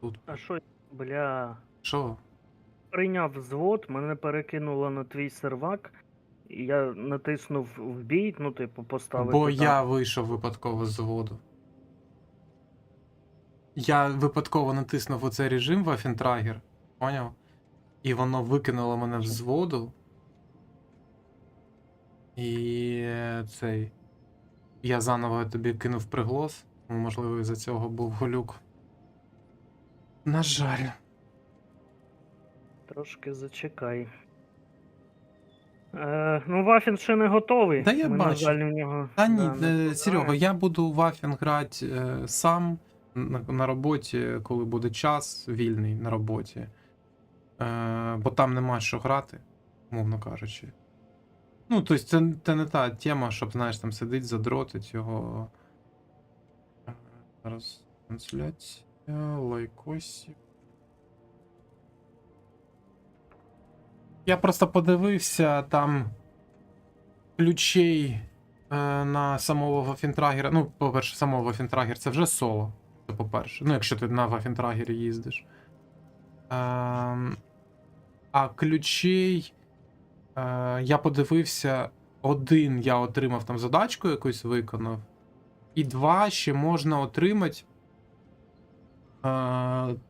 Тут. А що, бля. Що? Прийняв взвод, мене перекинуло на твій сервак, і я натиснув в бій, ну, типу, поставити. Бо там. я вийшов випадково з заводу. Я випадково натиснув оцей режим Waffentrager, поняв? І воно викинуло мене в зводу. І цей. Я заново тобі кинув приголос. Можливо, із-за цього був голюк. На жаль. Трошки зачекай. Е, ну, Вафін ще не готовий. Та я Ми, на бачу. жаль, в нього. Та ні, да, не е, Серега, я буду Вафін грати е, сам на, на роботі, коли буде час вільний на роботі. Е, бо там нема що грати, мовно кажучи. Ну, тобто, це, це не та тема, щоб, знаєш, там сидить, задротить його. Е, Зараз трансляція, лайкосі. Я просто подивився там ключей е, на самого Вафінтрагера. Ну, по-перше, самого Вафінтрагер це вже соло. Це по-перше. Ну, якщо ти на Вафінтрагері їздиш. Ем, а ключей. Е, я подивився, один я отримав там задачку якусь виконав. І два ще можна отримати, е,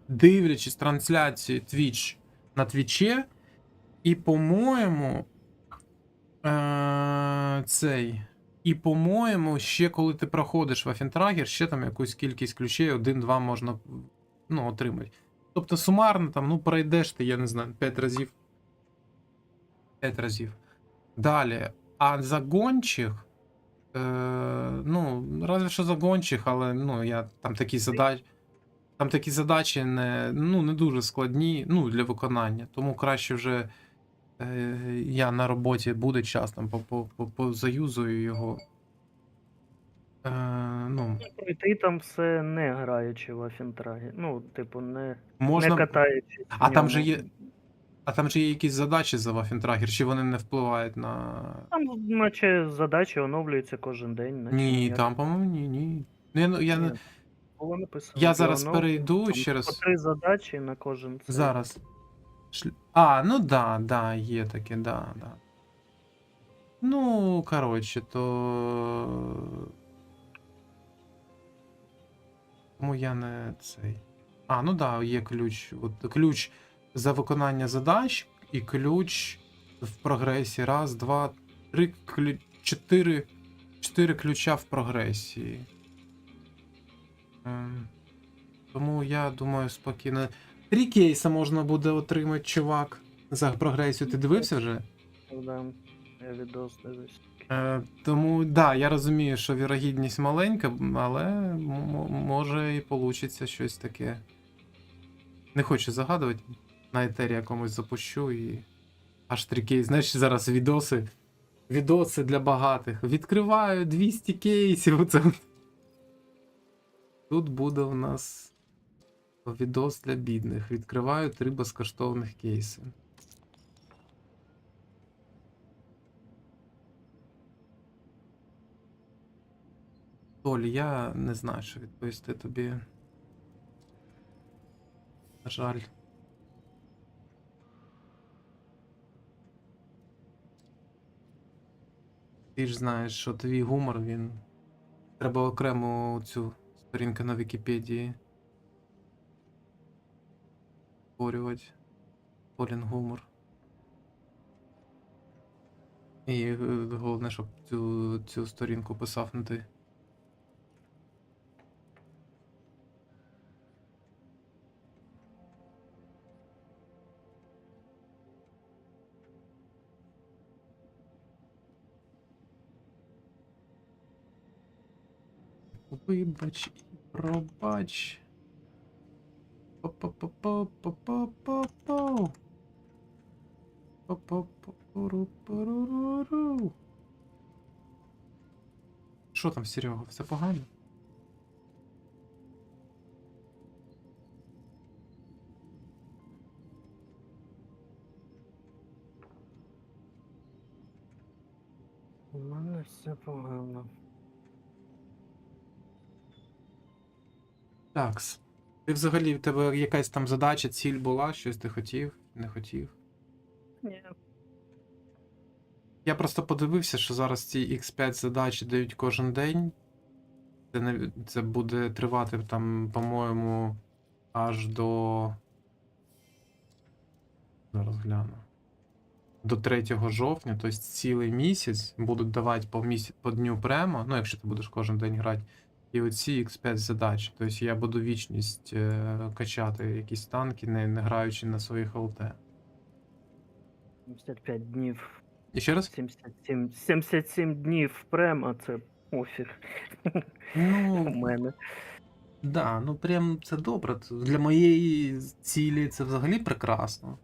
дивлячись трансляції Twitch на Твіче. І, по-моєму, е, цей. І, по-моєму, ще коли ти проходиш Вафінтрагер, ще там якусь кількість ключей, один-два можна ну, отримати. Тобто сумарно там, ну, пройдеш ти, я не знаю, 5 разів. 5 разів. Далі. А за гончих. Е, ну, разве що за гончих, але ну, я там такі задачі. Там такі задачі не, ну, не дуже складні ну, для виконання. Тому краще вже е, я на роботі буде час там по- по- по- позаюзую його. Е, ну, Пройти там все не граючи в Афінтрагі. Ну, типу, не, можна, не катаючись. А в там же є- а там же є якісь задачі за Вафінтрагер, чи вони не впливають на. Там, наче задачі оновлюються кожен день. Наче Ні, ніяк. там, по-моєму, ні, ні. Ну, Я, ну, я, Ні, Було написано. я зараз оновлення, перейду там ще раз. По три задачі на кожен цей. Зараз. Шль- А, ну да, да, є таке, да, да. Ну, коротше, то. Тому я не цей. А, ну да, є ключ. От ключ за виконання задач і ключ в прогресі. Раз, два, три, клю... чотири. Чотири ключа в прогресії. Ем, Тому я думаю, спокійно. Три кейса можна буде отримати, чувак. За прогресію. Ти дивився вже? Да, я відос дивлюсь. Е, тому да, я розумію, що вірогідність маленька, але може і получиться щось таке. Не хочу загадувати. На етері якомусь запущу і. Аж три кейси. Знаєш, зараз відоси. Відоси для багатих. Відкриваю 200 кейсів. Це... Тут буде у нас відос для бідних. Відкриваю три безкоштовних кейси. Толь, я не знаю, що відповісти тобі. На жаль. Ти ж знаєш, що твій гумор, він. Треба окремо цю сторінку на Вікіпедії. Створювати. Полін гумор. І е, головне, щоб цю, цю сторінку писав не ти. Вибач і пробач. По-по-по-по-по-по-по. По-по-по-ру-пору-ру-ру. Що там, Серега, все погано? У мене все погано. Такс. Ти взагалі в тебе якась там задача, ціль була, щось ти хотів, не хотів. Ні. Я просто подивився, що зараз ці X5 задачі дають кожен день. Це, не, це буде тривати там, по-моєму, аж до. Зараз гляну. До 3 жовтня, тобто цілий місяць будуть давати по, місяць, по дню премо, ну якщо ти будеш кожен день грати. І оці X5 задач. Тобто я буду вічність е, качати якісь танки, не, не граючи на своїх ЛТ. 75 днів. І ще раз? 77, 77 днів прем, а це пофіг у Ну, мене. Да, ну прям це добре. Для моєї цілі це взагалі прекрасно.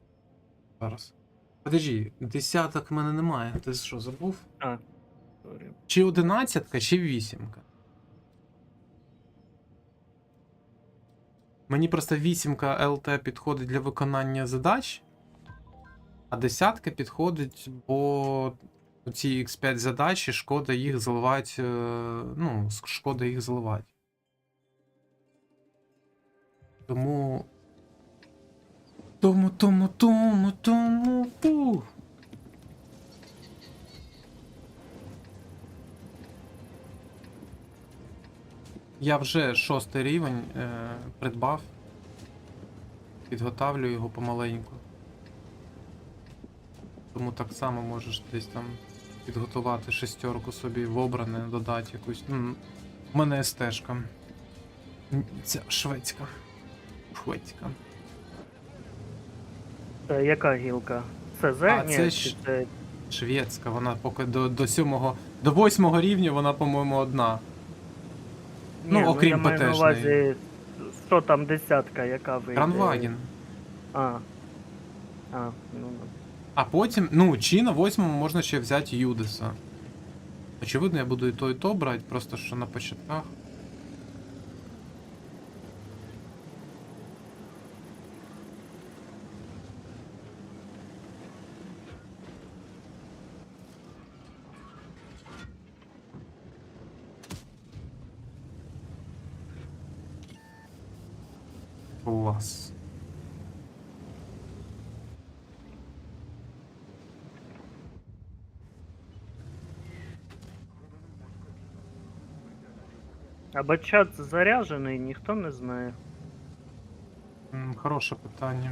Зараз. Подожди, десяток в мене немає. Ти що, забув? Сорі. Чи одинадцятка, чи вісімка? Мені просто вісімка ЛТ підходить для виконання задач, а десятка підходить, бо ці X5 задачі шкода їх заливати. е, Ну, шкода їх заливати. Тому. Тому, тому, тому, тому. Пу. Я вже шостий рівень е, придбав. Підготавлю його помаленьку. Тому так само можеш десь там підготувати шестерку собі в обране, додати якусь. Ну, в мене стежка. Ця шведська. Шведська. Це яка гілка? Це З? А, Ні, це чи ж- це Шведська, вона поки до, до сьомого. До восьмого рівня вона, по-моєму, одна. Ну, Ні, окрім я маю на ПТшної. увазі, що там десятка, яка вийде. Кранваген. А. А, ну ну. А потім, ну, чи на восьмому можна ще взяти Юдеса. Очевидно, я буду і то, і то брати, просто що на початках. Або чат заряджений, ніхто не знає. М, Хороше питання.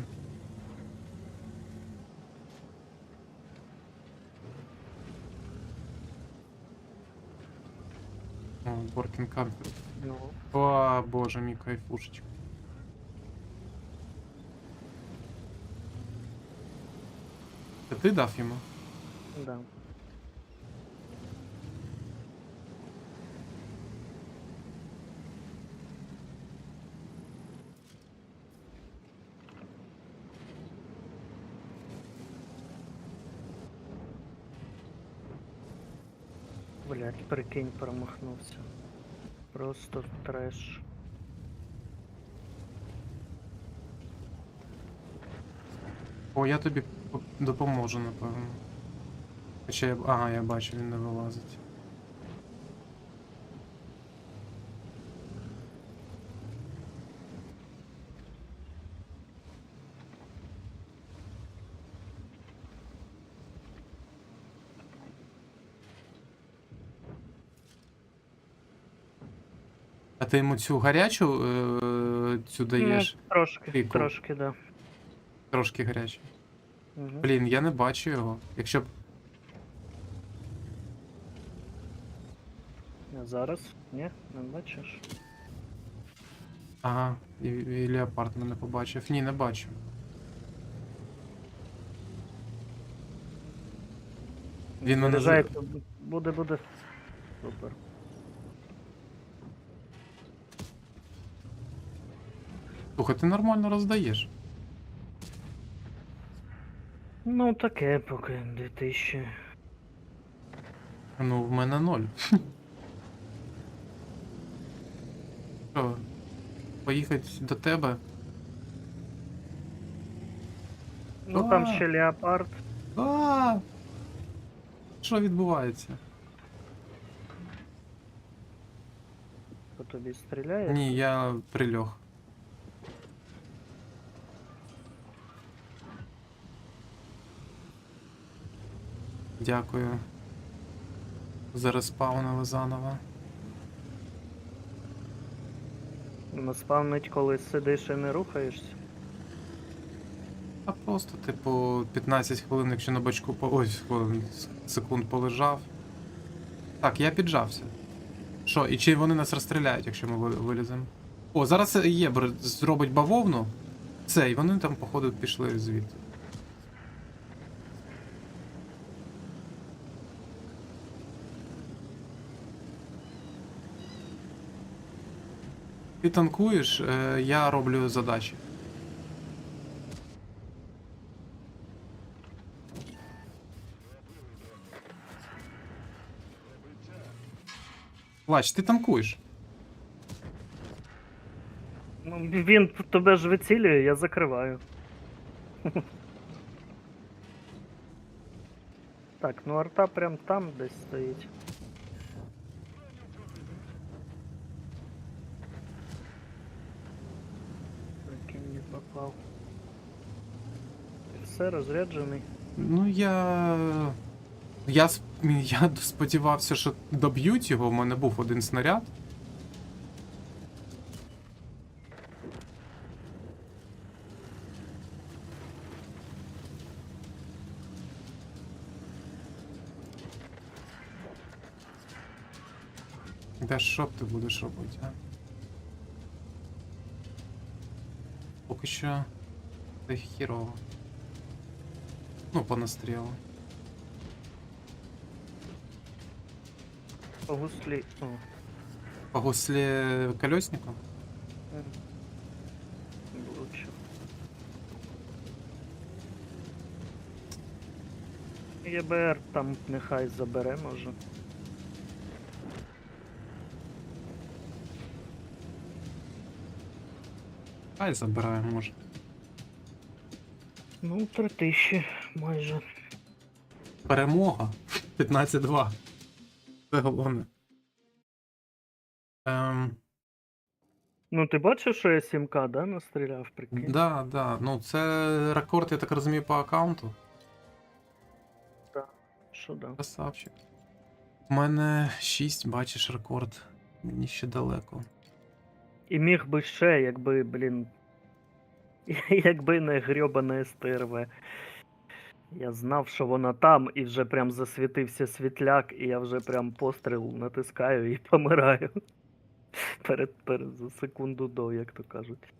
О, Working Camper. Ну, О, боже мій кайфушечка. Це ти дав йому? да. Блять, прикинь, промахнувся. Просто треш. О, я тобі допоможу, напевно. Хоча я. Ага, я бачу, він не вилазить. А ти йому цю гарячу е, цю даєш? Ну, трошки, Тику. трошки, да. Трошки гарячу. Угу. Блін, я не бачу його. Якщо б. А зараз? Ні, не бачиш? Ага, і, і леопард мене побачив. Ні, не бачу. Він мене Заряджається, буде, буде. Супер. Слухай, ти нормально роздаєш. Ну, таке поки 2000. Ну, в мене ноль. Що? Поїхати до тебе? Ну там ще леопард. А! Що відбувається? По тобі стріляє? Ні, я прильох. Дякую. Зареспаунили заново. Наспавнить, коли сидиш і не рухаєшся. А просто, типу, 15 хвилин, якщо на бачку по. Ось хвилин, секунд полежав. Так, я піджався. Що, і чи вони нас розстріляють, якщо ми виліземо? О, зараз є, зробить бавовну. Все, і вони там, походу, пішли звідти. Ти танкуєш, е, я роблю задачі. Плач, ти танкуєш. Ну, він тебе ж вицілює, я закриваю. Так, ну арта прям там десь стоїть. Так, я не попав. Все розряджений. Ну я. Я, я сподівався, що доб'ють його, в мене був один снаряд. Та що ти будеш робити, а? Поки що. Це хірово. Ну, по настрілу. По гуслі. О, По гуслі колесника? м. Лучше. ЄБР там нехай забере, може. Хай забирає, може. Ну, три тисячі майже. Перемога. 15-2. Це головне. Ем, Ну, ти бачив, що я 7К, да, настріляв, прикинь? да, да. Ну, це рекорд, я так розумію, по аккаунту. Так, Що да? Красавчик. У мене 6, бачиш, рекорд. Мені ще далеко. І міг би ще, якби, блін. Якби не грьобане СТРВ. Я знав, що вона там, і вже прям засвітився світляк, і я вже прям постріл натискаю і помираю. Перед, перед за секунду до, як то кажуть.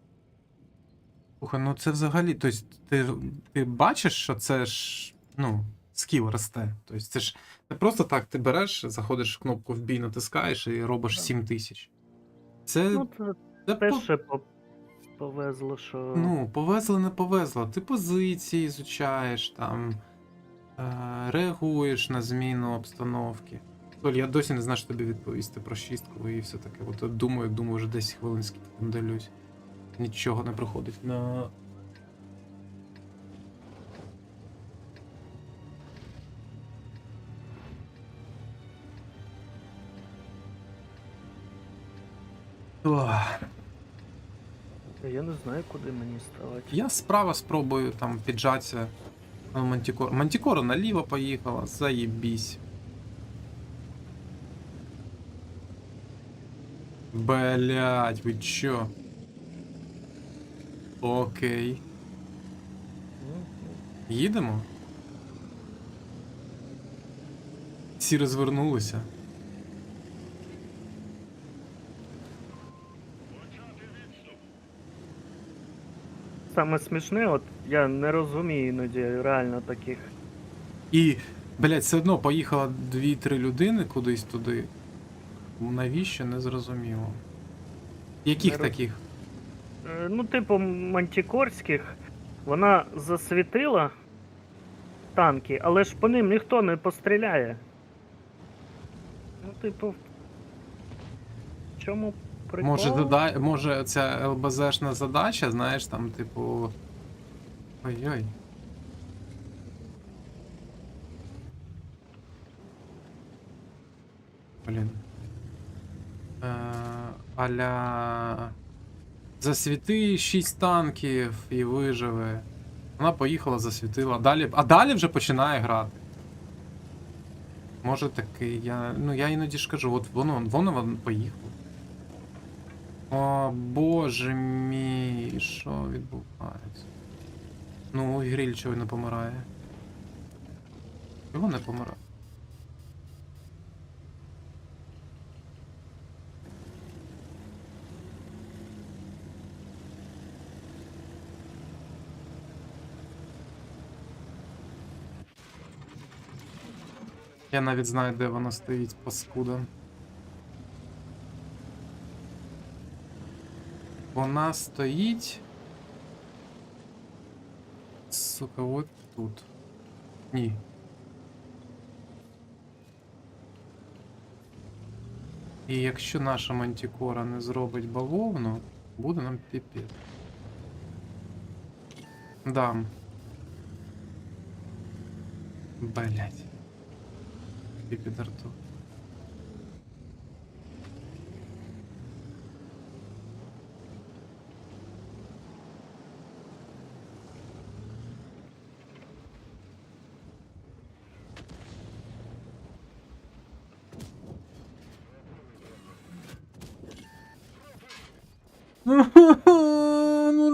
Слухай, ну це взагалі, тобто ти, ти бачиш, що це ж, ну, скіл росте. Тобто це ж не просто так ти береш, заходиш в кнопку в бій, натискаєш і робиш 7 тисяч. Це, Ну, це це теж по- ще по- повезло, що. Ну, повезло, не повезло. Ти позиції изучаєш, там, е, реагуєш на зміну обстановки. Толь, я досі не знаю, що тобі відповісти про шістку і все таке. От думаю, думаю, вже 10 хвилин скільки там дивлюсь. Нічого не приходить на. Ох. Я не знаю, куди мені ставати. Я справа спробую там піджатися. Мантикор. Мантикора наліво поїхала, заєбісь. Блять, ви чо? Окей. Їдемо? Всі розвернулися. Саме смішне, от я не розумію іноді реально таких. І, блять, все одно поїхало 2-3 людини кудись туди. Навіщо не зрозуміло. Яких Не роз- таких? Е, Ну, типу, мантікорських, вона засвітила танки, але ж по ним ніхто не постріляє. Ну, типу. В чому прикол? Може, додай, може ця ЛБЗшна задача, знаєш, там, типу. Ой-ой. Блін. Е, аля. Засвіти 6 танків і виживе. Вона поїхала, засвітила. Далі. А далі вже починає грати. Може такий, я. Ну я іноді ж кажу, от воно, воно, воно поїхало. О, боже мій, що відбувається? Ну, гриль чого не помирає. Чого не помирає? Я навіть знаю, де вона стоїть, паскуда. Вона стоїть. Сука, от тут. Ні. І якщо наша мантікора не зробить бавовну, буде нам піпець. Дам. Блять. Піпідарту. Ну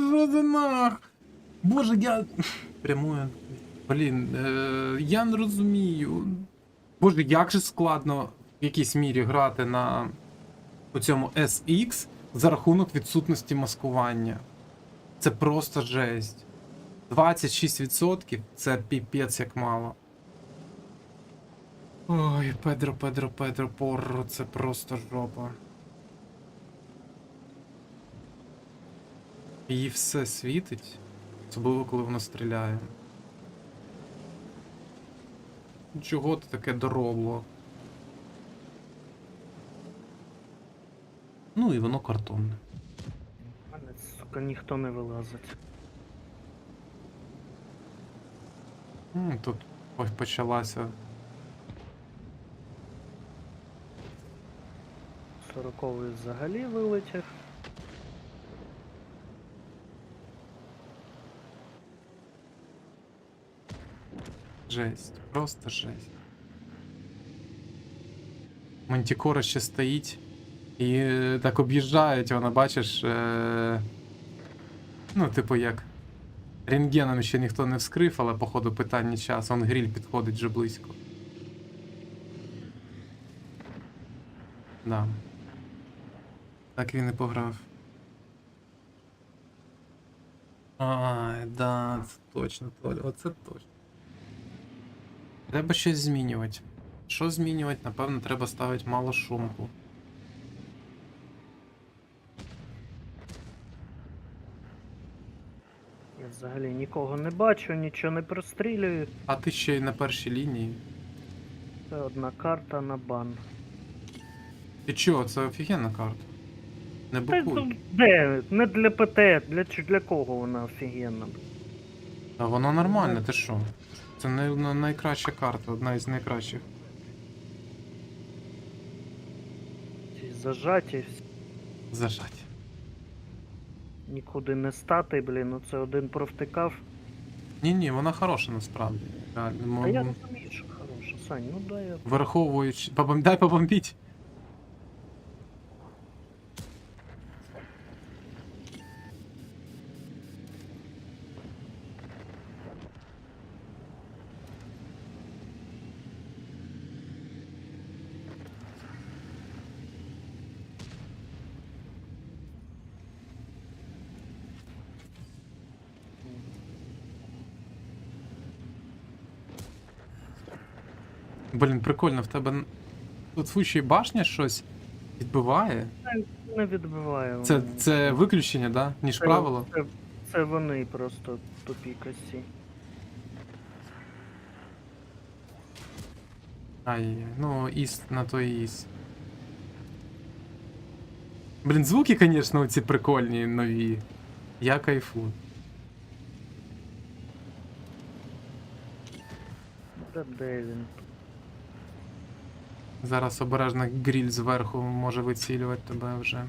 що за нах? Боже, я. Прямую. Блін, е, я не розумію. Боже, як же складно в якійсь мірі грати на у цьому SX за рахунок відсутності маскування. Це просто жесть. 26% це піпець як мало. Ой, Педро, Педро, Педро, Порро, це просто жопа. Їй все світить, особливо коли вона стріляє. Чого ти таке доробло? Ну і воно картонне. Мене, сука, ніхто не вилазить. М, Тут по- почалася. Сороковий взагалі вилетів. Жесть. Просто жесть. Мантікора ще стоїть. І е, так об'їжджають, вона, бачиш. Е... Ну, типу як. Рентгеном ще ніхто не вскрив, але походу питання часу. Он гріль підходить вже близько. Да. Так він і пограв. Ай, да, це точно, Толя, оце точно. Треба щось змінювати. Що змінювати? Напевно, треба ставити мало шумку. Я взагалі нікого не бачу, нічого не прострілюю. А ти ще й на першій лінії. Це одна карта на бан. Ти чого, це офігенна карта. Не букуй. ну, де? Не для ПТ, для, для кого вона офігенна? А воно нормальне, ти що? Це най- на- найкраща карта, одна із найкращих. Зажаті, всі, Зажать. нікуди не стати, блін, ну це один провтикав. Ні, ні, вона хороша насправді. Реально. Та я розумію, що хороша, Сань, ну дай я. Враховуючи. Побом... Дай побомбіть. Блін, прикольно, в тебе тут фучі башня щось відбиває. Не відбиваю. Це, це виключення, да? Ніж Це- правило. Це, це вони просто тупі косі. Ай, ну, іс на то і іс. Блін, звуки, звісно, ці прикольні, нові. Я кайфую. Та де він? Зараз обережно гріль зверху може вицілювати тебе вже.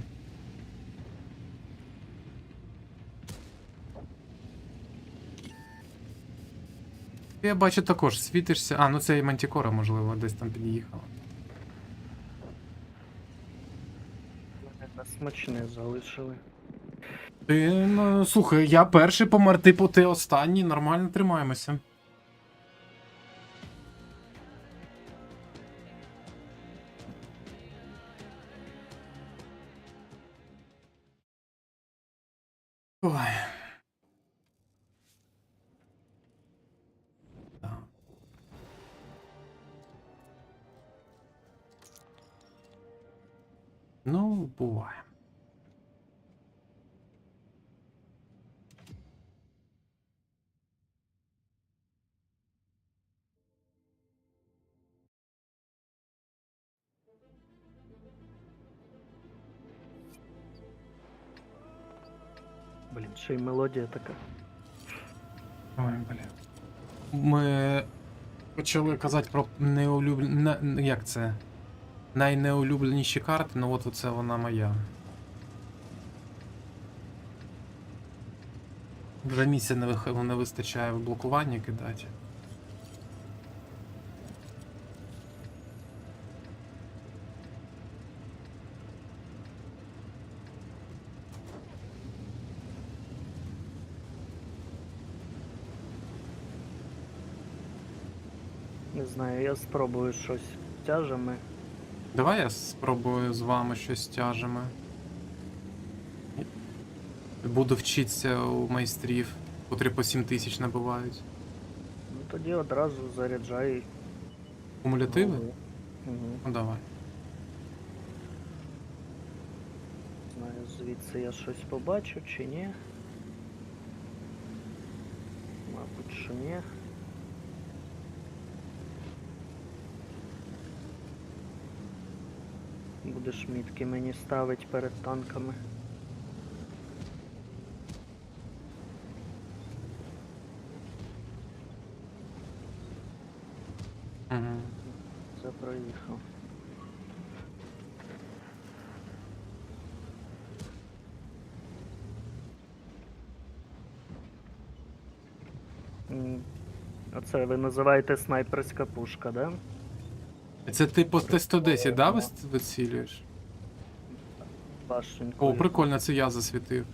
Я бачу також, світишся. А, ну це і мантікора, можливо, десь там під'їхала. Смачне залишили. Ти, ну, слухай, я перший помер, типу, ти останній, нормально тримаємося. Блін, ще й мелодія така. Ой, бля. Ми почали казати про неулюблені. Як це? Найнеулюбленіші карти, ну от оце вона моя. Вже місця не, вистачає в блокуванні кидати. Не знаю, я спробую щось тяжами. Давай я спробую з вами щось тяжеме. Буду вчитися у майстрів, котрі по 7 тисяч набивають. Ну тоді одразу заряджай. Кумулятиви? Угу. Ну давай. Знаю, звідси я щось побачу чи ні. Мабуть, що ні. Будеш мітки мені ставить перед танками. Це проїхав. М, Оце ви називаєте снайперська пушка, да? Це ти по Т-110, да, вис- вицілюєш? Башеньку. О, прикольно, це я засвітив.